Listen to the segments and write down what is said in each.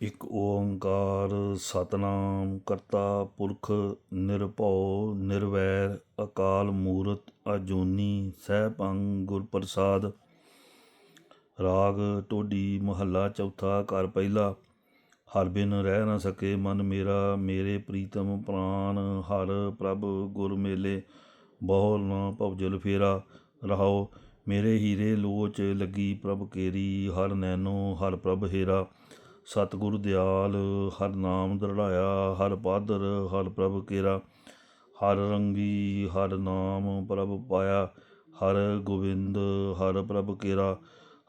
ਇਕ ਓੰਕਾਰ ਸਤਨਾਮ ਕਰਤਾ ਪੁਰਖ ਨਿਰਭਉ ਨਿਰਵੈਰ ਅਕਾਲ ਮੂਰਤ ਅਜੂਨੀ ਸੈਭੰ ਗੁਰ ਪ੍ਰਸਾਦ ਰਾਗ ਟੋਡੀ ਮਹੱਲਾ ਚੌਥਾ ਘਰ ਪਹਿਲਾ। ਹਰ ਬਿਨ ਰਹਿ ਨਾ ਸਕੇ ਮਨ ਮੇਰਾ, ਮੇਰੇ ਪ੍ਰੀਤਮ ਪ੍ਰਾਨ ਹਰ ਪ੍ਰਭ ਗੁਰ ਮੇਲੇ। ਬਹੁ ਨਾ ਭਵਜਲ ਫੇਰਾ ਰਹਾਓ ਮੇਰੇ ਹੀਰੇ ਲੋਚ ਲੱਗੀ ਪ੍ਰਭ ਕੇਰੀ। ਹਰ ਨੈਨੋ ਹਰ ਪ੍ਰਭ ਹੇਰਾ। ਸਤਿਗੁਰ ਦਿਆਲ, ਹਰ ਨਾਮ ਦਰੜਾਇਆ, ਹਰ ਪਾਦਰ, ਹਰ ਪ੍ਰਭ ਕੇਰਾ। ਹਰ ਰੰਗੀ, ਹਰ ਨਾਮ ਪ੍ਰਭ ਪਾਇਆ, ਹਰ ਗੋਬਿੰਦ, ਹਰ ਪ੍ਰਭ ਕੇਰਾ।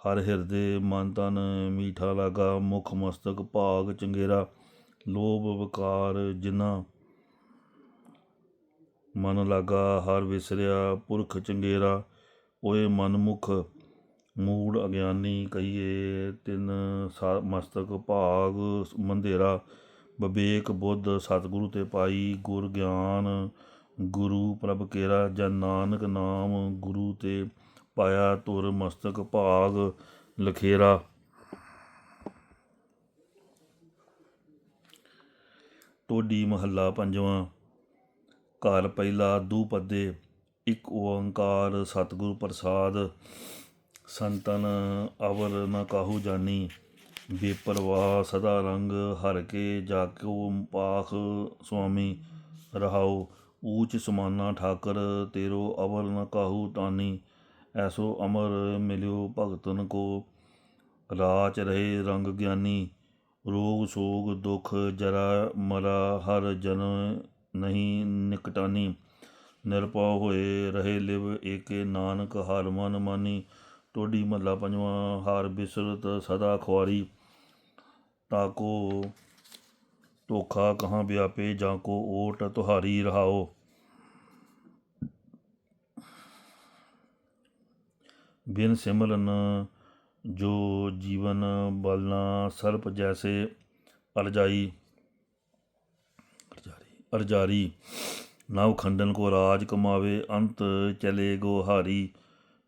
ਹਰ ਹਿਰਦੇ ਮਨ ਤਨ ਮੀਠਾ ਲਾਗਾ, ਮੁਖ ਮਸਤਕ ਭਾਗ ਚੰਗੇਰਾ। ਲੋਭ ਵਿਕਾਰ ਜਿਨਾ ਮਨ ਲਾਗਾ, ਹਰ ਵਿਸਰਿਆ ਪੁਰਖ ਚੰਗੇਰਾ। ਓਏ ਮਨਮੁਖ ਮੂੜ ਅਗਿਆਨੀ ਕਹੀਏ, ਤਿੰਨ ਸਾ, ਮਸਤਕ ਭਾਗ ਮੰਧੇਰਾ ਵਿਵੇਕ ਬੁੱਧ, ਸਤਿਗੁਰੂ ਤੇ ਪਾਈ ਗੁਰ ਗਿਆਨ, ਗੁਰੂ ਪ੍ਰਭ ਕੇਰਾ, ਜਨ ਨਾਨਕ ਨਾਮ, ਗੁਰੂ ਤੇ ਪਾਇਆ ਤੁਰ ਮਸਤਕ ਭਾਗ, ਲਖੇਰਾ। ਟੋਡੀ ਮਹੱਲਾ ਪੰਜਵਾਂ, ਘਰ ਪਹਿਲਾ ਦੂ ਪੱਦੇ ਇੱਕ ਓੰਕਾਰ ਸਤਿਗੁਰ ਪ੍ਰਸਾਦ। ਸੰਤਨ ਅਵਰ ਨ ਕਾਹੂ ਜਾਨੀ ਬੇਪਰਵਾਹ ਸਦਾ ਰੰਗ ਹਰ ਕੇ ਜਾਕੋ ਪਾਖ ਸੁਆਮੀ, ਰਹਾਉ ਊਚ ਸਮਾਨਾ ਠਾਕਰ ਤੇਰੋ ਅਵਰ ਨ ਕਾਹੂ ਤਾਨੀ ਐਸੋ ਅਮਰ ਮਿਲਿਓ ਭਗਤਨ ਕੋ, ਰਾਚ ਰਹੇ ਰੰਗ ਗਿਆਨੀ, ਰੋਗ ਸੋਗ ਦੁਖ ਜਰਾ ਮਰਾ ਹਰ ਜਨ ਨਹੀਂ ਨਿਕਟਾਨੀ ਨਿਰਪਉ ਹੋਏ ਰਹੇ ਲਿਵ ਏਕੇ ਨਾਨਕ ਹਰ ਮਨ ਮਾਨੀ ਟੋਡੀ ਮਹੱਲਾ ਪੰਜਵਾਂ ਹਰ ਬਿਸਰਤ ਸਦਾ ਖੁਆਰੀ ਤਾਕੋ ਧੋਖਾ ਕਹਾਂ ਵਿਆਪੇ ਜਾਂ ਕੋ ਓਟ ਤੁਹਾਰੀ ਰਹਾਓ ਬਿਨ ਸਿਮਰਨ ਜੋ ਜੀਵਨ ਬਲਨਾ ਸਰਪ ਜੈਸੇ ਅਰਜਾਈ ਅਰਜਾਰੀ ਨਵ ਖੰਡਨ ਕੋ ਰਾਜ ਕਮਾਵੇ ਅੰਤ ਚਲੇ ਗੋ ਹਾਰੀ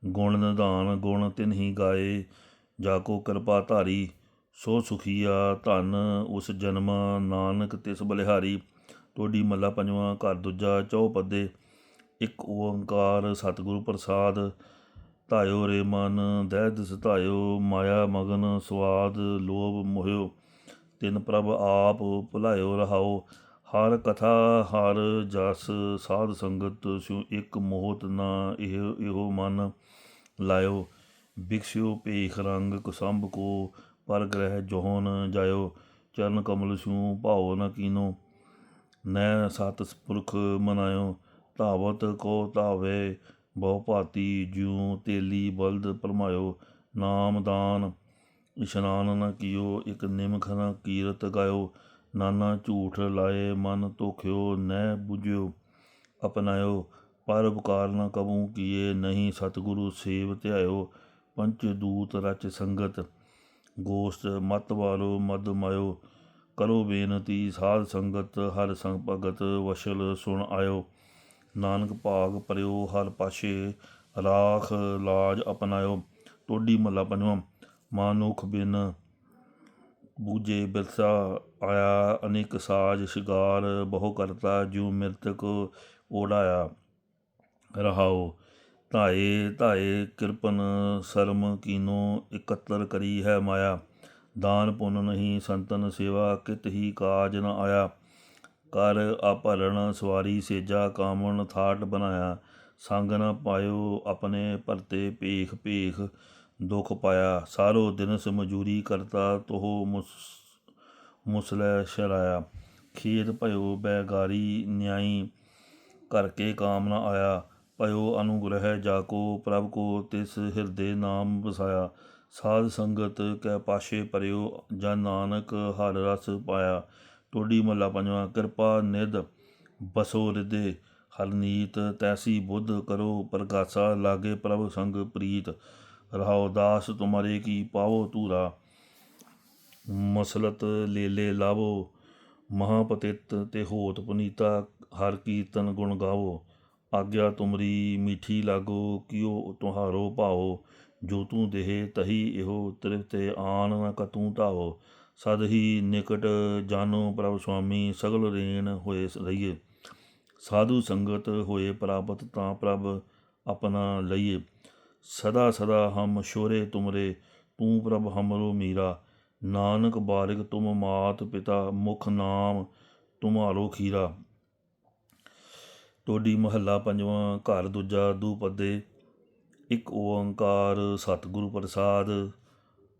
ਗੁਣ ਨਿਧਾਨ, ਗੁਣ ਤਿਨਹੀ ਗਾਏ, ਜਾ ਕੋ ਕਿਰਪਾ ਧਾਰੀ, ਸੋ ਸੁਖੀਆ ਧਨ ਉਸ ਜਨਮ, ਨਾਨਕ ਤਿਸ ਬਲਿਹਾਰੀ। ਟੋਡੀ ਮੱਲਾ ਪੰਜਵਾਂ, ਘਰ ਦੂਜਾ ਚੌਪਦੇ ਇੱਕ ਓੰਕਾਰ ਸਤਿਗੁਰੂ ਪ੍ਰਸਾਦ। ਧਾਇਓ ਰੇ ਮਨ, ਦਹਿ ਦਿਸ ਧਾਇਓ, ਮਾਇਆ ਮਗਨ ਸਵਾਦ ਲੋਭ ਮੋਹਿਓ। ਤਿਨ ਪ੍ਰਭ ਆਪ ਭੁਲਾਇਓ ਰਹਾਓ, ਹਰ ਕਥਾ ਹਰ ਜਸ, ਸਾਧ ਸੰਗਤ, ਸਿਉ ਇੱਕ ਮੋਹਤ ਨਾ ਇਹ, ਇਹੋ ਮਨ। ਲਾਇਓ। ਬਿਕਸਿਓ ਭੇਖ ਰੰਗ ਕੁਸੰਭ ਕੋ ਪਰ ਗ੍ਰਹਿ ਜੋਹਨ ਜਾਇਓ। ਚਰਨ ਕਮਲ ਸਿਉ ਭਾਉ ਨ ਕੀਨੋ। ਨੈ ਸਤ ਪੁਰਖ ਮਨਾਇਓ। ਧਾਵਤ ਕੋ ਧਾਵੇ, ਬਹੁ ਭਾਤੀ ਜਿਉ ਤੇਲੀ ਬਲਦ ਪਰਮਾਇਓ। ਨਾਮ ਦਾਨ, ਇਸ਼ਨਾਨ ਨ ਕੀਓ, ਇਕ ਨਿਮਖ ਨ ਕੀਰਤ ਗਾਇਓ। ਨਾਨਾ ਝੂਠ ਲਾਏ ਮਨ ਧੋਖਿਓ ਨਹਿ ਬੁਝਿਓ, ਅਪਨਾਇਓ। ਪਰ ਉਪਕਾਰ ਨ ਕਬੂ ਕੀਏ ਨਹੀਂ ਸਤਿਗੁਰੂ ਸੇਵ ਧਿਆਇਓ, ਪੰਚ ਦੂਤ ਰਚ ਸੰਗਤ। ਗੋਸ਼ਟ ਮਤ ਵਾਲੋ ਮਦ ਮਾਇਓ, ਕਰੋ ਬੇਨਤੀ ਸਾਧ ਸੰਗਤ, ਹਰ ਸੰਗ ਭਗਤ ਵਸ਼ਲ ਸੁਣ ਆਇਓ। ਨਾਨਕ ਭਾਗ ਪਰਿਓ ਹਰ ਪਾਸ਼ੇ ਰਾਖ ਲਾਜ ਅਪਨਾਇਓ ਟੋਡੀ ਮੱਲਾ ਪੰਜਵਾਂ, ਮਾਨੁਖ ਬਿਨ ਬੂਝੇ ਬਿਰਸਾ ਆਇਆ, ਅਨੇਕ ਸਾਜ ਸ਼ਿਗਾਰ ਬਹੁ ਕਰਤਾ, ਜਿਉ ਮਿਰਤਕ ਓੜਾਇਆ। ਰਹਾਓ। ਧਾਏ ਧਾਏ, ਕਿਰਪਨ, ਸਰਮ ਕੀਨੋ ਇਕੱਤਰ ਕਰੀ ਹੈ ਮਾਇਆ। ਦਾਨ ਪੁੰਨ ਨਹੀਂ, ਸੰਤਨ ਸੇਵਾ ਕਿਤ ਹੀ ਕਾਜ ਨ ਆਇਆ। ਕਰ ਆਪਰਣ ਸਵਾਰੀ, ਸੇਜਾ, ਕਾਮਣ, ਥਾਟ ਬਣਾਇਆ। ਸੰਗ ਨ ਪਾਇਓ ਆਪਣੇ ਭਰਤੇ ਭੇਖ ਭੇਖ ਦੁਖ ਪਾਇਆ। ਸਾਰੋ ਦਿਨਸ ਮਜੂਰੀ ਕਰਤਾ, ਤੋਹ ਮੁਸਲੇ ਸ਼ਰਾਇਆ। ਖੇਤ ਭਇਓ ਬੈਗਾਰੀ ਨਿਆਈ ਕਰਕੇ ਕਾਮ ਨ ਆਇਆ। ਭਇਓ ਅਨੁਗ੍ਰਹਿ ਜਾਕੋ ਪ੍ਰਭ ਕੋ ਤਿਸ ਹਿਰਦੇ ਨਾਮ ਵਸਾਇਆ। ਸਾਧ ਸੰਗਤ ਕੈ ਪਾਸ਼ੇ ਪਰਿਓ, ਜਨ ਨਾਨਕ ਹਰ ਰਸ ਪਾਇਆ। ਟੋਡੀ ਮੱਲਾ ਪੰਜਵਾਂ, ਕਿਰਪਾ ਨਿਦ ਬਸੋ ਰਿਦੇ ਹਰਨੀਤ ਤੈਸੀ ਬੁੱਧ ਕਰੋ, ਪ੍ਰਗਾਸਾ ਲਾਗੇ ਪ੍ਰਭ ਸੰਗ ਪ੍ਰੀਤ। ਰਹਾਉ ਦਾਸ ਤੁਮਾਰੇ ਕੀ ਪਾਵੋ ਤੂਰਾ ਮਸਲਤ ਲੇਲੇ ਲਾਵੋ, ਮਹਾਪਤਿਤ ਤੇ ਹੋਤ ਪੁਨੀਤਾ। ਹਰ ਕੀਰਤਨ ਗੁਣ ਗਾਵੋ। ਆਗਿਆ ਤੁਮਰੀ ਮੀਠੀ ਲਾਗੋ ਕਿਉ ਤੁਹਾਰੋ ਭਾਓ। ਜੋ ਤੂੰ ਦੇਹ ਤਹੀ ਇਹੋ ਤ੍ਰਿਪਤੇ ਆਨ ਨ ਕਤੂ ਧਾਵੋ ਸਦ ਹੀ ਨਿਕਟ ਜਾਨੋ ਪ੍ਰਭ ਸੁਆਮੀ, ਸਗਲ ਰੇਣ ਹੋਏ ਰਹੀਏ। ਸਾਧੂ ਸੰਗਤ ਹੋਏ ਪ੍ਰਾਪਤ ਤਾਂ ਪ੍ਰਭ ਆਪਣਾ ਲਈਏ। ਸਦਾ ਸਦਾ ਹਮ ਸ਼ੋਰੇ ਤੁਮਰੇ, ਤੂੰ ਪ੍ਰਭ ਹਮਰੋ ਮੀਰਾ। ਨਾਨਕ ਬਾਰਿਕ ਤੁਮ ਮਾਤ ਪਿਤਾ, ਮੁਖ ਨਾਮ ਤੁਮਾਰੋ ਖੀਰਾ। ਟੋਡੀ ਮਹੱਲਾ ਪੰਜਵਾਂ, ਘਰ ਦੂਜਾ, ਦੂ ਪੱਦੇ। ਇੱਕ ਓੰਕਾਰ, ਸਤਿਗੁਰੂ ਪ੍ਰਸਾਦ।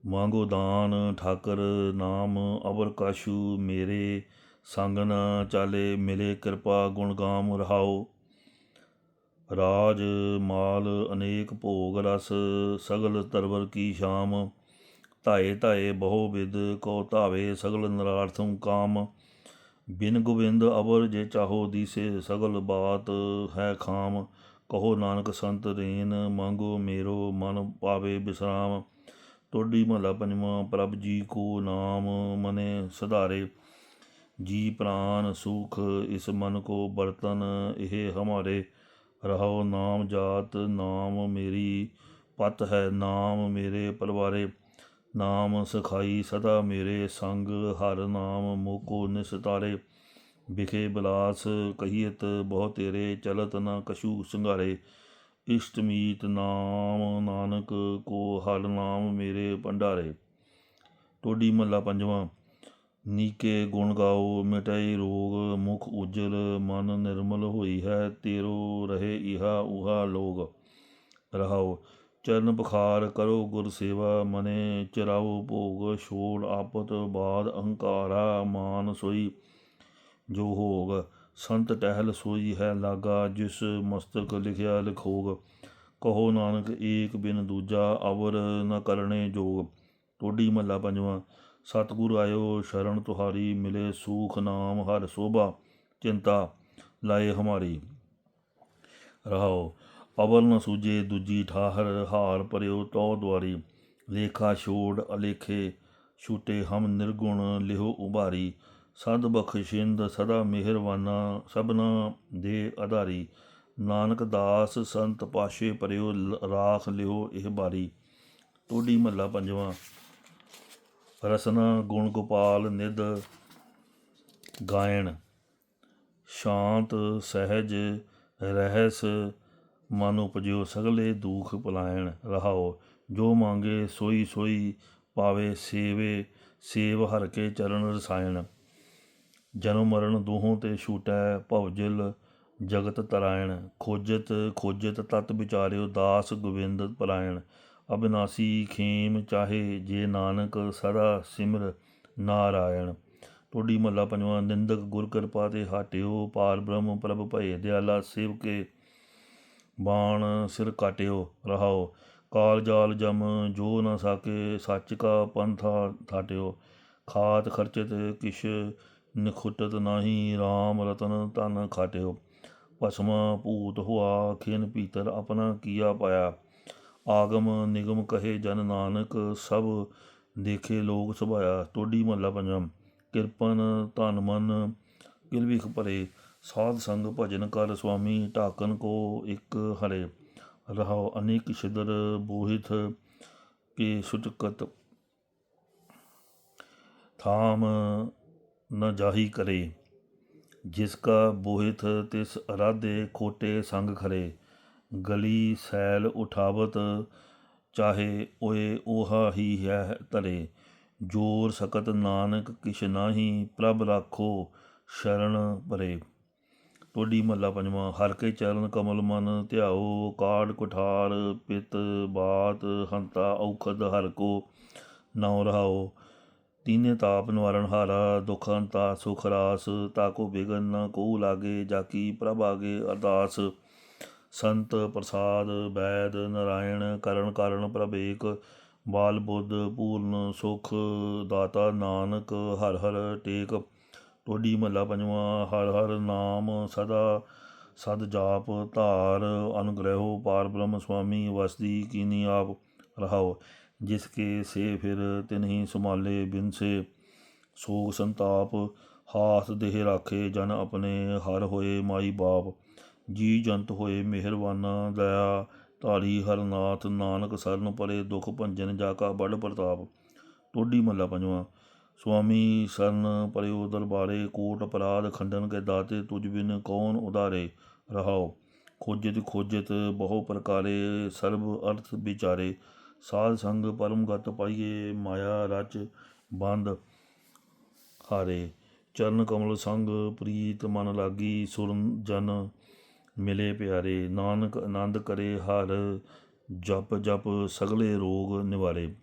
ਮੰਗੋ ਦਾਨ, ਠਾਕਰ ਨਾਮ, ਅਵਰ ਕਾਸ਼ੂ ਮੇਰੇ। ਸੰਗ ਨ ਚਾਲੇ, ਮਿਲੇ ਕਿਰਪਾ, ਗੁਣ ਗਾਮ ਰਹਾਓ। ਰਾਜ, ਮਾਲ, ਅਨੇਕ ਭੋਗ ਰਸ, ਸਗਲ ਤਰਵਰ ਕੀ ਸ਼ਾਮ। ਧਾਏ ਧਾਏ ਬਹੁ ਵਿਦ ਕੋ ਧਾਵੇ ਸਗਲ ਨਰਾਰਥਮ ਕਾਮ। ਬਿਨ ਗੋਬਿੰਦ ਅਵਰ ਜੇ ਚਾਹੋ ਦੀਸੇ, ਸਗਲ ਬਾਤ ਹੈ ਖਾਮ। ਕਹੋ ਨਾਨਕ ਸੰਤ ਰੇਨ, ਮੰਗੋ ਮੇਰੋ ਮਨ ਪਾਵੇ ਬਿਸਰਾਮ। ਟੋਡੀ ਮਹਲਾ ਪੰਜਵਾਂ, ਪ੍ਰਭ ਜੀ ਕੋ ਨਾਮ ਮਨੇ ਸਧਾਰੇ। ਜੀ ਪ੍ਰਾਨ ਸੁਖ, ਇਸ ਮਨ ਕੋ ਬਰਤਨ ਇਹ ਹਮਾਰੇ। ਰਹਾਓ ਨਾਮ ਜਾਤ, ਨਾਮ ਮੇਰੀ, ਪਤ ਹੈ ਨਾਮ ਮੇਰੇ ਪਰਵਾਰੇ। ਨਾਮ ਸਖਾਈ ਸਦਾ ਮੇਰੇ ਸੰਗ, ਹਰ ਨਾਮ ਮੋਕੋ ਨਿਸਤਾਰੇ ਵਿਖੇ ਬਲਾਸ ਕਹੀਤ, ਬਹੁ ਤੇਰੇ ਚਲਤ ਨ ਕਛੂ ਸੰਘਾਰੇ। ਇਸ਼ਟ ਮੀਤ ਨਾਮ ਨਾਨਕ, ਕੋ ਹਰ ਨਾਮ ਮੇਰੇ ਭੰਡਾਰੇ। ਟੋਡੀ ਮਹੱਲਾ ਪੰਜਵਾਂ, ਨੀਕੇ ਗੁਣ ਗਾਓ, ਮਿਟਾਈ ਰੋਗ ਮੁਖ ਉਜਲ, ਮਨ ਨਿਰਮਲ ਹੋਈ ਹੈ, ਤੇਰੋ ਰਹੇ ਇਹਾ ਉਹਾ ਲੋਗ। ਰਹਾਓ ਚਰਨ ਬੁਖਾਰ ਕਰੋ ਗੁਰ ਸੇਵਾ ਮਨੇ, ਚਰਾਓ ਭੋਗ ਛੋੜ ਆਪਤ ਬਾਦ ਅਹੰਕਾਰਾ ਮਾਨ ਸੋਈ। ਜੋ ਹੋਗ ਸੰਤ ਟਹਿਲ ਸੋਈ ਹੈ ਲਾਗਾ, ਜਿਸ ਮਸਤਕ ਲਿਖਿਆ ਲਿਖੋਗ। ਕਹੋ ਨਾਨਕ ਏਕ ਬਿਨ ਦੂਜਾ ਅਵਰ ਨ ਕਰਨੇ ਜੋਗ। ਟੋਡੀ ਮਹੱਲਾ ਪੰਜਵਾਂ, ਸਤਿਗੁਰ ਆਇਓ ਸ਼ਰਨ ਤੁਹਾਰੀ, ਮਿਲੇ ਸੂਖ ਨਾਮ ਹਰ ਸੋਭਾ, ਚਿੰਤਾ ਲਾਏ ਹਮਾਰੀ। ਰਹਾਓ। ਪਵਲ ਨ ਸੂਜੇ ਦੂਜੀ ਠਾਹਰ ਹਾਰ ਪਰਿਓ ਤੋ ਦੁਆਰੀ। ਲੇਖਾ ਛੋੜ ਅਲੇਖੇ ਛੂਟੇ ਹਮ ਨਿਰਗੁਣ ਲਿਹੋ ਉਭਾਰੀ। ਸਦ ਬਖਸ਼ਿੰਦ ਸਦਾ ਮਿਹਰਵਾਨਾ ਸਭਨਾ ਦੇ ਆਧਾਰੀ ਨਾਨਕ ਦਾਸ ਸੰਤ ਪਾਸ਼ੇ ਪਰਿਓ ਲ- ਰਾਖ ਲਿਓ ਇਹ ਬਾਰੀ। ਟੋਡੀ ਮਹੱਲਾ ਪੰਜਵਾਂ। ਰਸਨਾ ਗੁਣ ਗੋਪਾਲ ਨਿਦ ਗਾਇਣ। ਸ਼ਾਂਤ ਸਹਿਜ ਰਹਿਸ ਮਨ ਉਪਜਿਓ ਸਗਲੇ ਦੁਖ ਪਲਾਇਣ ਰਹਾਓ, ਜੋ ਮੰਗੇ ਸੋਈ ਸੋਈ ਪਾਵੇ ਸੇਵੇ, ਸੇਵ ਹਰ ਕੇ ਚਰਨ ਰਸਾਇਣ। ਜਨਮ ਮਰਨ ਦੋਹਾਂ ਤੇ ਛੂਟੈ ਭਵਜਲ ਜਗਤ ਤਰਾਇਣ। ਖੋਜਤ ਖੋਜਤ ਤਤ ਵਿਚਾਰਿਓ ਦਾਸ ਗੋਬਿੰਦ ਪਰਾਇਣ ਅਬਿਨਾਸੀ ਖੇਮ ਚਾਹੇ ਜੇ ਨਾਨਕ ਸਦਾ ਸਿਮਰ ਨਾਰਾਇਣ। ਟੋਡੀ ਮੱਲਾ ਪੰਜਵਾਂ, ਨਿੰਦਕ ਗੁਰ ਕਿਰਪਾ ਤੇ ਹਾਟਿਓ, ਪਾਰ ਬ੍ਰਹਮ ਪ੍ਰਭ ਭਏ, ਦਿਆਲਾ ਸੇਵਕੇ ਬਾਣ ਸਿਰ ਕਾਟਿਓ ਰਹਾਓ, ਕਾਲ ਜਾਲ ਜਮ ਜੋ ਨ ਸਾਕੇ, ਸੱਚ ਕਾ ਪੰਥਾ ਥਾਟਿਓ। ਖਾਤ ਖਰਚਤ ਕਿਛ ਨਿਖੁੱਟਤ ਨਾਹੀ RAM ਰਤਨ ਧਨ ਖਾਟਿਓ। ਭਸਮ ਭੂਤ ਹੁਆ, ਖਿਨ ਪੀਤਰ ਆਪਣਾ ਕੀਆ ਪਾਇਆ। ਆਗਮ ਨਿਗਮ ਕਹੇ ਜਨ ਨਾਨਕ, ਸਭ ਦੇਖੇ ਲੋਕ ਸੁਭਾਇਆ। ਟੋਡੀ ਮਹੱਲਾ ਪੰਜਮ, ਕਿਰਪਨ ਧਨ ਮਨ ਕਿਲਵਿਖ ਭਰੇ। ਸਾਧ ਸੰਗ ਭਜਨ ਕਰ ਸੁਆਮੀ ਢਾਕਨ ਕੋ ਇੱਕ ਹਰੇ, ਰਹਾਉ ਅਨੇਕ ਛਿਦਰ ਬੋਹਿਤ ਕੇ ਸੁਟਕਤ ਥਾਮ ਨ ਜਾਹੀ ਕਰੇ, ਜਿਸ ਕਾ ਬੋਹਿਤ ਤਿਸ ਅਰਾਧੇ ਖੋਟੇ ਸੰਗ ਖਰੇ। ਗਲੀ ਸੈਲ ਉਠਾਵਤ, ਚਾਹੇ ਓਏ ਓਹਾ ਹੀ ਹੈ ਤਰੇ ਜੋਰ ਸਕਤ ਨਾਨਕ ਕਿਛ ਨਾਹੀ ਪ੍ਰਭ ਰਾਖੋ ਸ਼ਰਨ ਪਰੇ। ਟੋਡੀ ਮਹੱਲਾ ਪੰਜਵਾਂ, ਹਰ ਚਰਨ ਕਮਲ ਮਨ ਧਿਆਓ ਕਾੜ ਕੁਠਾਰ ਪਿਤ ਬਾਤ ਹੰਤਾ ਔਖਦ ਹਰ ਕੋ ਨਉ ਰਹਾਓ। ਤੀਨੇ ਤਾਪ ਨਿਵਾਰਨ ਹਾਰਾ, ਦੁਖ ਹੰਤਾ ਸੁਖ ਰਾਸ ਤਾਕੋ ਬਿਗਨ ਨ ਕੋ ਲਾਗੇ ਜਾਕੀ ਪ੍ਰਭ ਆਗੇ ਅਰਦਾਸ। ਸੰਤ ਪ੍ਰਸਾਦ, ਵੈਦ ਨਰਾਇਣ, ਕਰਨ ਕਾਰਨ ਪ੍ਰਭ ਬਾਲ ਬੁੱਧ ਪੂਰਨ ਸੁਖ, ਦਾਤਾ ਨਾਨਕ ਹਰ ਹਰ ਟੇਕ। ਟੋਡੀ ਮਹੱਲਾ ਪੰਜਵਾਂ, ਹਰ ਹਰ ਨਾਮ ਸਦਾ ਸਦ ਜਾਪ ਧਾਰ ਅਨੁਗ੍ਰਹਿਓ ਪਾਰ ਬ੍ਰਹਮ ਸੁਆਮੀ ਵਸਦੀ ਕੀਨੀ ਆਪ ਰਹਾਓ ਜਿਸ ਕੇ ਸੇ ਫਿਰ ਤਿਨਹੀ ਸੰਭਾਲੇ ਬਿਨਸੇ, ਸੋਗ ਸੰਤਾਪ ਹਾਥ ਦੇਹ ਰਾਖੇ ਜਨ ਆਪਣੇ ਹਰ ਹੋਏ ਮਾਈ ਬਾਪ, ਜੀ ਜੰਤ ਹੋਏ ਮਿਹਰਬਾਨਾ ਦਇਆ, ਧਾਰੀ ਹਰਨਾਥ ਨਾਨਕ ਸਰਨ ਪਰੇ ਦੁਖ ਭੰਜਨ ਜਾ ਕਾ ਬੜ ਪ੍ਰਤਾਪ ਟੋਡੀ ਮਹੱਲਾ ਪੰਜਵਾਂ। ਸੁਆਮੀ ਸਰਨ ਪਰਿਉ ਦਰਬਾਰੇ, ਕੋਟ ਅਪਰਾਧ ਖੰਡਨ ਕੇ ਦਾਤੇ ਤੁਝ ਬਿਨ ਕੌਣ ਉਦਾਰੇ ਰਹਾਓ? ਖੋਜਿਤ ਖੋਜਿਤ ਬਹੁ ਪ੍ਰਕਾਰੇ, ਸਰਬ ਅਰਥ ਵਿਚਾਰੇ, ਸਾਧ ਸੰਗ ਪਰਮ ਗਤ ਪਾਈਏ, ਮਾਇਆ ਰਚ ਬੰਦ ਹਾਰੇ। ਚਰਨ ਕਮਲ ਸੰਗ ਪ੍ਰੀਤ ਮਨ ਲਾਗੀ ਸੁਰਨ ਜਨ ਮਿਲੇ ਪਿਆਰੇ। ਨਾਨਕ ਆਨੰਦ ਕਰੇ ਹਰ ਜਪ ਜਪ ਸਗਲੇ ਰੋਗ ਨਿਵਾਰੇ।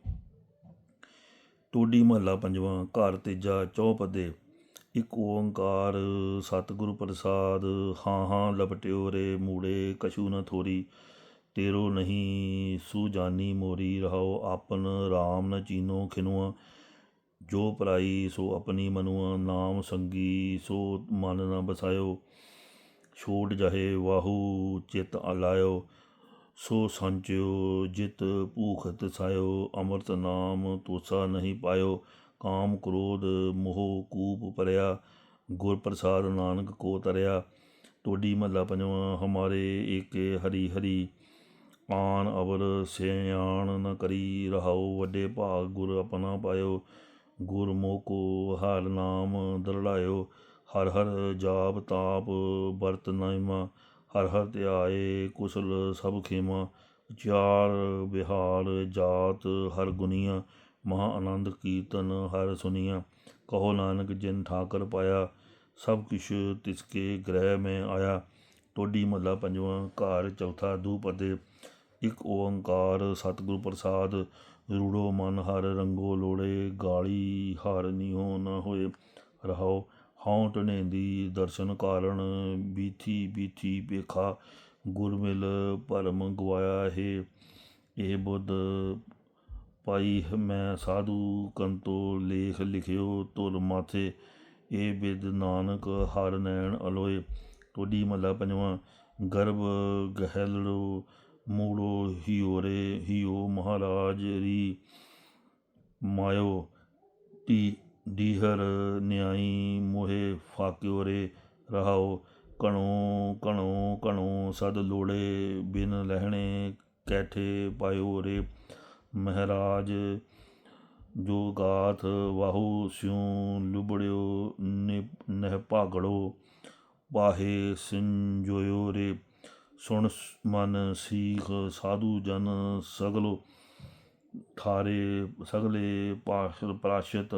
ਟੋਡੀ ਮਹੱਲਾ ਪੰਜਵਾਂ, ਘਰ ਤੀਜਾ ਚੌਪਦੇ ਇੱਕ ਓੰਕਾਰ ਸਤਿਗੁਰੂ ਪ੍ਰਸਾਦ। ਹਾਂ ਹਾਂ, ਲਪਟਿਓ ਰੇ ਮੂੜੇ, ਕਛੂ ਨ ਥੋਰੀ, ਤੇਰੋ ਨਹੀਂ ਸੁਜਾਨੀ ਮੋਰੀ। ਰਹਾਓ ਆਪਨ RAM ਨ ਚੀਨੋ ਖਿਨੁਆ, ਜੋ ਪਰਾਈ ਸੋ ਆਪਣੀ ਮਨੁਆ। ਨਾਮ ਸੰਗੀ ਸੋ ਮਨ ਨ ਬਸਾਇਓ ਛੋੜ ਜਹੇ ਵਾਹੂ, ਚਿਤ ਅਲਾਇਓ। ਸੋ ਸੰਚਿਓ, ਜਿਤ ਭੂਖ ਤਸਾਇਓ ਅੰਮ੍ਰਿਤ ਨਾਮ ਤੋਸਾ ਨਹੀਂ ਪਾਇਓ, ਕਾਮ ਕ੍ਰੋਧ ਮੋਹ ਕੂਪ ਭਰਿਆ, ਗੁਰ ਪ੍ਰਸਾਦ ਨਾਨਕ ਕੋ ਤਰਿਆ। ਟੋਡੀ ਮਹੱਲਾ ਪੰਜਵਾਂ, ਹਮਾਰੇ ਏਕੇ ਹਰੀ ਹਰੀ, ਆਨ ਅਵਰ ਸਿਆਣ ਨ ਕਰੀ ਰਹਾਉ ਵੱਡੇ ਭਾਗ ਗੁਰ ਆਪਣਾ ਪਾਇਓ, ਗੁਰ ਮੋਕੋ ਹਰ ਨਾਮ ਦਰੜਾਇਓ, ਹਰ ਹਰ ਜਾਪ ਤਾਪ ਵਰਤ ਨਾਇਮਾ ਹਰ ਹਰ ਧਿਆਏ ਕੁਸਲ ਸਭ ਖੇਮਾ, ਚਾਰ ਵਿਹਾਰ ਜਾਤ ਹਰ ਗੁਨੀਆਂ, ਮਹਾ ਆਨੰਦ ਕੀਰਤਨ ਹਰ ਸੁਨੀਆਂ। ਕਹੋ ਨਾਨਕ ਜਿਨ ਠਾਕਰ ਪਾਇਆ, ਸਭ ਕਿਛ ਤਿਸਕੇ ਗ੍ਰਹਿ ਮੈਂ ਆਇਆ। ਟੋਡੀ ਮਹੱਲਾ ਪੰਜਵਾਂ, ਘਰ ਚੌਥਾ ਦੂਪਦੇ ਇੱਕ ਓੰਕਾਰ ਸਤਿਗੁਰ ਪ੍ਰਸਾਦ, ਰੂੜੋ ਮਨ ਹਰ ਰੰਗੋ ਲੋੜੇ, ਗਾਲੀ ਹਾਰ ਨਿਓ ਨਾ ਹੋਏ। ਰਹਾਓ ਹਉ ਟਨੇਂਦੀ ਦਰਸ਼ਨ ਕਾਰਨ ਬੀਥੀ ਬੀਥੀ ਪੇਖਾ ਗੁਰ ਮਿਲ ਭਰਮ ਗਵਾਇਆ ਹੈ ਇਹ ਬੁੱਧ ਪਾਈ ਮੈਂ ਸਾਧੂ ਕੰਤੋ ਲੇਖ ਲਿਖਿਓ ਤੁਰ ਮਾਥੇ, ਇਹ ਬਿਦ ਨਾਨਕ ਹਰ ਨੈਣ ਅਲੋਏ, ਟੋਡੀ ਮਲਾ ਪੰਜਵਾਂ, ਗਰਭ ਗਹਿਲੜੋ ਮੂੜੋ ਹਿਓਰੇ, ਹਿਓ ਮਹਾਰਾਜ ਰੀ ਮਾਇਓ ਟੀ ਡੀਹਰ ਨਿਆਈ ਮੋਹਿ ਫਾਕਿਓ ਰੇ ਰਹਾਓ ਕਣੋ ਕਣੋ ਕਣੋ ਸਦ ਲੋੜੇ ਬਿਨ ਲਹਿਣੇ ਕੈਠੇ ਪਾਇਓ ਰੇ। ਮਹਾਰਾਜ ਜੋ ਗਾਥ ਵਾਹੂ, ਸਿਉ ਲੁਬੜਿਓ ਨਹਿ ਭਾਗੜੋ ਪਾਹੇ ਸਿੰਜੋਇਓ ਰੇ। ਸੁਣ ਮਨ ਸੀਖ ਸਾਧੂ ਜਨ ਸਗਲੋ ਥਾਰੇ, ਸਗਲੇ ਪਾਸ਼ਰ ਪ੍ਰਾਸ਼ਿਤ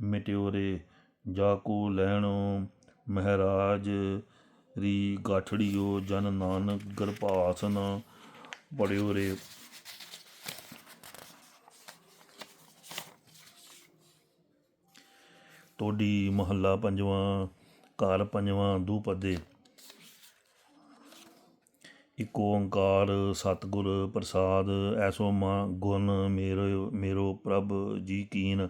ਮਿਟਿਓਰੇ ਜਾ ਕੋ ਲੈਣੋ ਮਹਾਰਾਜ ਰੀ ਗਾਠੜੀਓ, ਜਨ ਨਾਨਕ ਗਰਭਾਸਨ ਬੜਿਓ ਰੇ। ਟੋਡੀ ਮਹੱਲਾ ਪੰਜਵਾਂ, ਘਰ ਪੰਜਵਾਂ, ਦੂਪਦੇ। ਇਕ ਓੰਕਾਰ ਸਤਿਗੁਰ ਪ੍ਰਸਾਦ, ਐਸੋ ਮਾ ਗੁਣ ਮੇਰੇ, ਮੇਰੋ ਪ੍ਰਭ ਜੀ ਕੀਨ।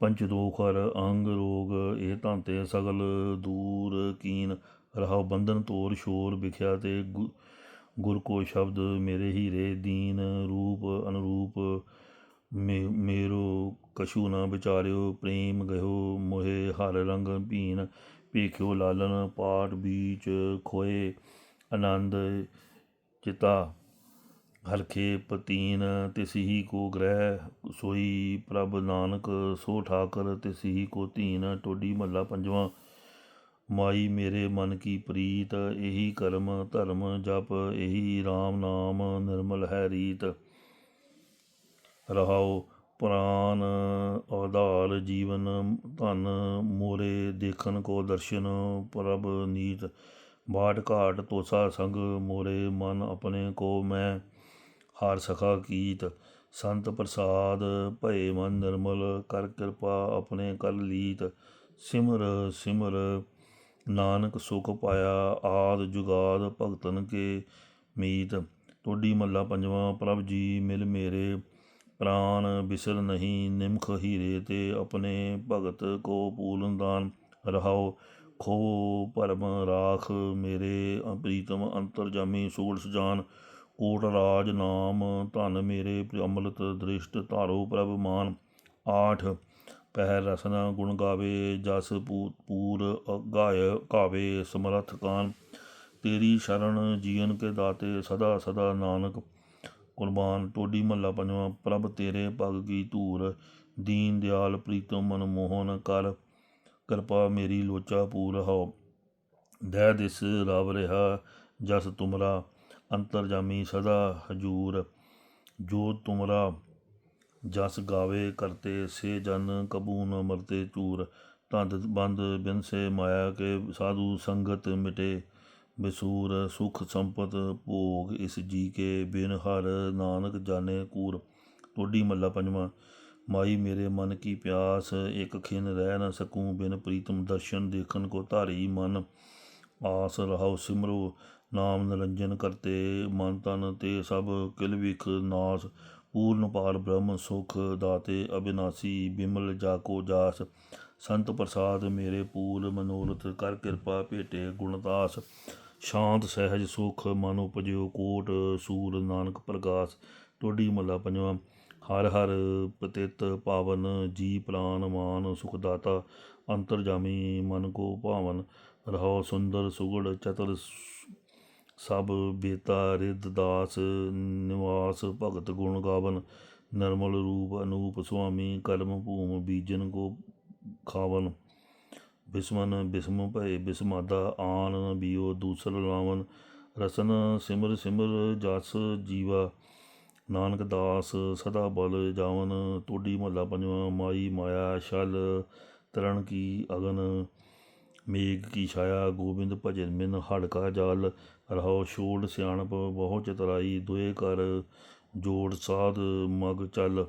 ਪੰਚ ਦੋਖਰ, ਅੰਗ ਰੋਗ, ਇਹ ਧੰਤੇ ਸਗਲ ਦੂਰ ਕੀਨ, ਰਹਾਉ ਬੰਧਨ ਤੋਰ ਸ਼ੋਰ ਵਿਖਿਆ ਤੇ ਗੁਰ ਕੋ ਸ਼ਬਦ ਮੇਰੇ ਹੀਰੇ ਦੀਨ ਰੂਪ ਅਨਰੂਪ ਮੇਰੋ ਕਛੂ ਨਾ ਵਿਚਾਰਿਓ, ਪ੍ਰੇਮ ਗਇਓ ਮੋਹਿ ਹਰ ਰੰਗ ਭੀਨ, ਭੇਖਿਓ ਲਾਲਨ ਪਾਟ ਬੀਚ ਖੋਏ, ਆਨੰਦ ਚਿਤਾ। ਹਲਖੇ ਪਤੀਨ ਤਿਸਹੀ ਕੋ ਗ੍ਰਹਿ, ਸੋਈ ਪ੍ਰਭ ਨਾਨਕ, ਸੋ ਠਾਕਰ ਤਿਸਹੀ ਕੋ ਧੀਨ, ਟੋਡੀ ਮਹੱਲਾ ਪੰਜਵਾਂ। ਮਾਈ ਮੇਰੇ ਮਨ ਕੀ ਪ੍ਰੀਤ, ਇਹੀ ਕਰਮ ਧਰਮ ਜਪ, ਇਹੀ RAM ਨਾਮ ਨਿਰਮਲ ਹੈ ਰੀਤ। ਰਹਾਓ ਪ੍ਰਾਨ ਆਧਾਰ ਜੀਵਨ ਧਨ, ਮੋਰੇ ਦੇਖਣ ਕੋ ਦਰਸ਼ਨ ਪ੍ਰਭ ਨੀਤ। ਬਾਟ ਘਾਟ ਤੋਸਾ ਸੰਗ, ਮੋਰੇ ਮਨ ਆਪਣੇ ਕੋ ਮੈਂ। ਹਰ ਸਖਾ ਕੀਤ, ਸੰਤ ਪ੍ਰਸਾਦ ਭਏ ਮਨ ਨਿਰਮਲ, ਕਰ ਕਿਰਪਾ ਆਪਣੇ ਕਰ ਲੀਤ। ਸਿਮਰ ਸਿਮਰ, ਨਾਨਕ ਸੁਖ ਪਾਇਆ, ਆਦ ਜੁਗਾਦ ਭਗਤਨ ਕੇ ਮੀਤ। ਟੋਡੀ ਮੱਲਾ ਪੰਜਵਾਂ, ਪ੍ਰਭ ਜੀ ਮਿਲ ਮੇਰੇ ਪ੍ਰਾਨ, ਬਿਸਰ ਨਹੀਂ ਨਿਮਖ ਹੀਰੇ ਤੇ ਆਪਣੇ ਭਗਤ ਕੋ ਪੂਰਨ ਦਾਨ ਰਹਾਓ। ਖੋ ਪਰਮ ਰਾਖ ਮੇਰੇ ਪ੍ਰੀਤਮ ਅੰਤਰਜਾਮੀ ਸੂਲ ਸਜਾਨ ਕੋਟ ਰਾਜ ਨਾਮ, ਧਨ ਮੇਰੇ ਅੰਮ੍ਰਿਤ ਦ੍ਰਿਸ਼ਟ ਧਾਰੋ ਪ੍ਰਭ ਮਾਨ। ਆਠ ਪਹਿ ਰਸਨਾ ਗੁਣ ਗਾਵੇ, ਜਸ ਪੂਰ ਗਾਇ ਕਾਵੇ ਸਮਰਥ ਕਾਨ। ਤੇਰੀ ਸ਼ਰਨ ਜੀਵਨ ਕੇ ਦਾਤੇ ਸਦਾ ਸਦਾ ਨਾਨਕ। ਕੁਰਬਾਨ ਟੋਡੀ ਮੱਲਾ ਪੰਜਵਾਂ, ਪ੍ਰਭ ਤੇਰੇ ਭਗ ਕੀ ਧੂਰ, ਦੀਨ ਦਿਆਲ ਪ੍ਰੀਤਮ ਮਨ ਮੋਹਨ ਕਰ। ਕਿਰਪਾ ਮੇਰੀ ਲੋਚਾ ਪੂਰ ਹੋ ਦਇਆ ਦਿਸ ਰਵ ਰਿਹਾ ਜਸ ਤੁਮਰਾ। ਅੰਤਰਜਾਮੀ ਸਦਾ ਹਜੂਰ, ਜੋ ਤੁਮਰਾ ਜਸ ਗਾਵੇ ਕਰਤੇ, ਸੇ ਜਨ ਕਬੂ ਨ ਮਰਤੇ ਚੂਰ। ਤੰਦ ਬੰਦ ਬਿਨ ਸੇ ਮਾਇਆ ਕੇ ਸਾਧੂ ਸੰਗਤ ਮਿਟੇ। ਬਿਸੂਰ ਸੁਖ ਸੰਪਤ ਭੋਗ ਇਸ ਜੀ ਕੇ, ਬਿਨ ਹਰ ਨਾਨਕ ਜਾਣੇ ਕੂਰ। ਟੋਡੀ ਮੱਲਾ ਪੰਜਵਾਂ, ਮਾਈ ਮੇਰੇ ਮਨ ਕੀ ਪਿਆਸ, ਇੱਕ ਖਿਨ ਰਹਿ ਨਾ ਸਕੂੰ। ਬਿਨ ਪ੍ਰੀਤਮ ਦਰਸ਼ਨ ਦੇਖਣ ਕੋ ਧਾਰੀ ਮਨ, ਆਸ ਰਹਾਉ ਸਿਮਰੋ। ਨਾਮ ਨਿਰੰਜਨ ਕਰਤੇ ਮਨ ਤਨ ਤੇ ਸਭ ਕਿਲ ਵਿਖ ਨਾਸ। ਪੂਰਨ ਪਾਰ ਬ੍ਰਹਮ ਸੁਖ ਦਾਤੇ ਅਬਿਨਾਸੀ, ਬਿਮਲ ਜਾਕੋ ਜਾਸ। ਸੰਤ ਪ੍ਰਸਾਦ ਮੇਰੇ ਪੂਰ ਮਨੋਰਥ ਕਰ ਕਿਰਪਾ ਭੇਟੇ ਗੁਣਦਾਸ ਸ਼ਾਂਤ ਸਹਿਜ ਸੁਖ ਮਨ ਉਪਜਿਓ ਕੋਟ ਸੂਰ ਨਾਨਕ ਪ੍ਰਕਾਸ਼ ਟੋਡੀ ਮੱਲਾ ਪੰਜਵਾਂ, ਹਰ ਹਰ ਪਤਿਤ ਪਾਵਨ ਜੀ ਪ੍ਰਾਨ ਮਾਨ ਸੁਖ ਦਾਤਾ। ਅੰਤਰਜਾਮੀ ਮਨ ਕੋ ਭਾਵਨ ਰਹੋ ਸੁੰਦਰ ਸੁਗੜ ਚਤਰ ਸਭ ਬੇਤਾ ਰਿੱਧ ਦਾਸ ਨਿਵਾਸ ਭਗਤ ਗੁਣ ਗਾਵਨ, ਨਰਮਲ ਰੂਪ ਅਨੂਪ ਸੁਆਮੀ ਕਲਮ ਭੂਮ ਬੀਜਨ ਕੋ ਖਾਵਨ। ਬਿਸਮਨ ਬਿਸਮ ਭਏ ਬਿਸਮਾਦਾ, ਆਨ ਬੀਓ ਦੂਸਰ ਲਾਵਨ। ਰਸਨ ਸਿਮਰ ਸਿਮਰ ਜਸ ਜੀਵਾ, ਨਾਨਕ ਦਾਸ ਸਦਾ ਬਲ ਜਾਵਨ। ਟੋਡੀ ਮਹੱਲਾ ਪੰਜਵਾਂ, ਮਾਈ ਮਾਇਆ ਛਲ ਤਰਨ ਕੀ ਅਗਨ। ਮੇਘ ਕੀ ਛਾਇਆ, ਗੋਬਿੰਦ ਭਜਨ ਮਿਨ ਹੜਕਾ ਜਾਲ। ਰਹੋ ਛੋੜ ਸਿਆਣਪ ਬਹੁ ਚਤਰਾਈ, ਦੁਏ ਕਰ ਜੋੜ ਸਾਧ ਮਗ ਚੱਲ।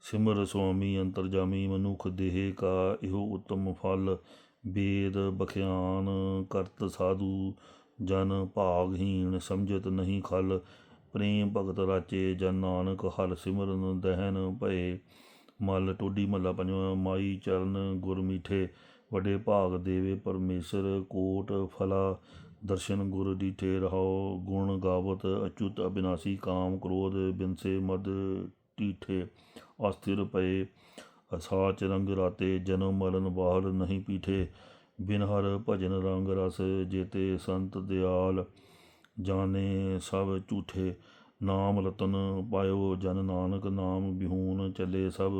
ਸਿਮਰ ਸੁਆਮੀ ਅੰਤਰਜਾਮੀ ਮਨੁੱਖ ਦੇਹ ਕਾ ਇਹੋ ਉਤਮ ਫਲ। ਬੇਦ ਬਖਿਆਨ ਕਰਤ ਸਾਧੂ, ਜਨ ਭਾਗਹੀਣ ਸਮਝਤ ਨਹੀਂ ਖਲ। ਪ੍ਰੇਮ ਭਗਤ ਰਾਚੇ ਜਨ ਨਾਨਕ, ਹਰ ਸਿਮਰਨ ਦਹਿਨ ਭਏ। ਮਲ ਟੋਡੀ ਮੱਲਾ ਪੰਜਵਾਂ, ਮਾਈ ਚਰਨ ਗੁਰ ਵੱਡੇ ਭਾਗ ਦੇਵੇ ਪਰਮੇਸ਼ਰ, ਕੋਟ ਫਲਾ, ਦਰਸ਼ਨ ਗੁਰ ਡੀਠੇ ਰਹੋ ਗੁਣ ਗਾਵਤ ਅਚੁੱਤ ਅਬਿਨਾਸੀ, ਕਾਮ ਕ੍ਰੋਧ ਬਿਨਸੇ ਮਦ ਟੀਠੇ, ਅਸਥਿਰ ਪਏ ਅਸਾਚ ਰੰਗ ਰਾਤੇ, ਜਨਮ ਮਰਨ ਬਾਹਰ ਨਹੀਂ ਪੀਠੇ, ਬਿਨ ਹਰ ਭਜਨ ਰੰਗ ਰਸ ਜੇਤੇ ਸੰਤ ਦਿਆਲ, ਜਾਣੇ ਸਭ ਝੂਠੇ। ਨਾਮ ਰਤਨ ਪਾਇਓ ਜਨ ਨਾਨਕ, ਨਾਮ ਬਿਹੂਨ ਚੱਲੇ ਸਭ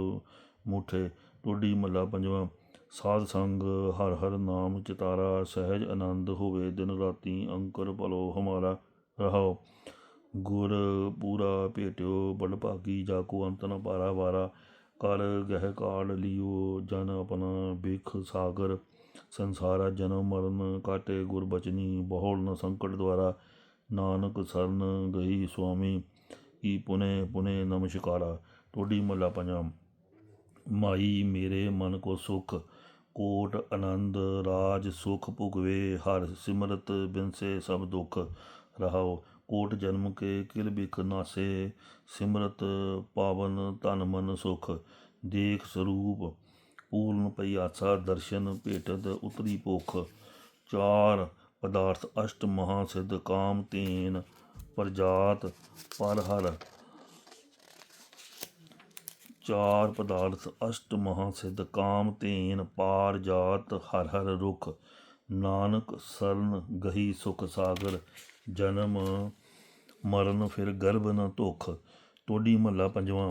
ਮੁਠੇ। ਟੋਡੀ ਮੱਲਾ ਪੰਜਵਾਂ, ਸਾਧ ਸੰਗ ਹਰ ਹਰ ਨਾਮ ਚਿਤਾਰਾ, ਸਹਿਜ ਆਨੰਦ ਹੋਵੇ ਦਿਨ ਰਾਤੀ ਅੰਕਰ ਭਲੋ ਹਮਾਰਾ ਰਹੋ ਗੁਰ ਪੂਰਾ ਭੇਟਿਓ ਬੜ ਭਾਗੀ ਜਾ ਕੋ ਅੰਤ ਨ ਪਾਰਾ ਵਾਰਾ। ਕਰ ਗਹਿ ਕਾਲ ਲਿਓ ਜਨ ਆਪਣਾ ਬਿਖ ਸਾਗਰ। ਸੰਸਾਰਾ ਜਨਮ ਮਰਨ ਕਾਟੇ ਗੁਰ ਬਚਨੀ, ਬਹੁਲ ਨ ਸੰਕਟ ਦੁਆਰਾ। ਨਾਨਕ ਸਰਨ ਗਈ ਸੁਆਮੀ, ਕੀ ਪੁਨੇ ਪੁਨੇ ਨਮਸਕਾਰਾ। ਟੋਡੀ ਮਲਾ ਪੰਜਾਂ ਮਾਈ ਮੇਰੇ ਮਨ ਕੋ ਸੁਖ, ਕੋਟ ਆਨੰਦ ਰਾਜ ਸੁਖ ਭੁਗਵੇ, ਹਰ ਸਿਮਰਤ ਬਿਨਸੇ ਸਭ ਦੁਖ। ਰਹਾਓ, ਕੋਟ ਜਨਮ ਕੇ ਕਿਲ ਬਿਖ ਨਾਸੇ, ਸਿਮਰਤ ਪਾਵਨ ਤਨ ਮਨ ਸੁਖ। ਦੇਖ ਸਰੂਪ, ਪੂਰਨ ਪਈ ਆਸਾ ਦਰਸ਼ਨ ਭੇਟਤ ਉਤਰੀ ਭੁਖ। ਚਾਰ ਪਦਾਰਥ ਅਸ਼ਟ ਮਹਾ ਸਿੱਧ ਕਾਮ ਤੀਨ ਪ੍ਰਜਾਤ ਪਰ ਹਰ। ਚਾਰ ਪਦਾਰਥ ਅਸ਼ਟ ਮਹਾ ਸਿੱਧ ਕਾਮ ਤੀਨ ਪਾਰ ਜਾਤ ਹਰ ਹਰ ਰੁਖ। ਨਾਨਕ ਸਰਨ ਗਹੀ ਸੁਖ ਸਾਗਰ, ਜਨਮ ਮਰਨ ਫਿਰ ਗਰਭ ਨ ਧੁਖ। ਟੋਡੀ ਮਹੱਲਾ ਪੰਜਵਾਂ,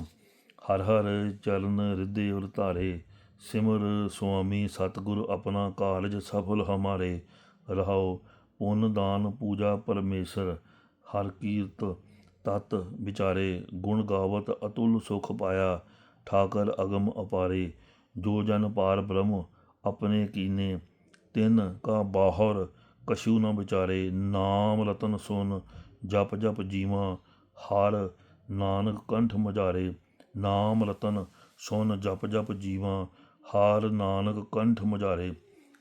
ਹਰ ਹਰ ਚਰਨ ਰਿੱਧੇ ਉਰ ਧਾਰੇ। ਸਿਮਰ ਸੁਆਮੀ ਸਤਿਗੁਰ ਆਪਣਾ ਕਾਲਜ ਸਫਲ ਹਮਾਰੇ। ਰਹਾਓ। ਪੁੰਨ ਦਾਨ ਪੂਜਾ ਪਰਮੇਸ਼ਰ, ਹਰ ਕੀਰਤ ਤਤ ਵਿਚਾਰੇ, ਗੁਣ ਗਾਵਤ ਅਤੁਲ ਸੁਖ ਪਾਇਆ, ਠਾਕਰ ਅਗਮ ਅਪਾਰੇ। ਜੋ ਜਨ ਪਾਰ ਬ੍ਰਹਮ ਆਪਣੇ ਕੀਨੇ, ਤਿੰਨ ਕਾ ਬਾਹਰ ਕਸ਼ੂ ਨ ਵਿਚਾਰੇ। ਨਾਮ ਰਤਨ ਸੁਨ, ਜਪ ਜਪ ਜੀਵਾਂ, ਹਰ ਨਾਨਕ ਕੰਠ ਮਝਾਰੇ। ਨਾਮ ਰਤਨ ਸੁਨ, ਜਪ ਜਪ ਜੀਵਾਂ, ਹਾਰ ਨਾਨਕ ਕੰਠ ਮਝਾਰੇ।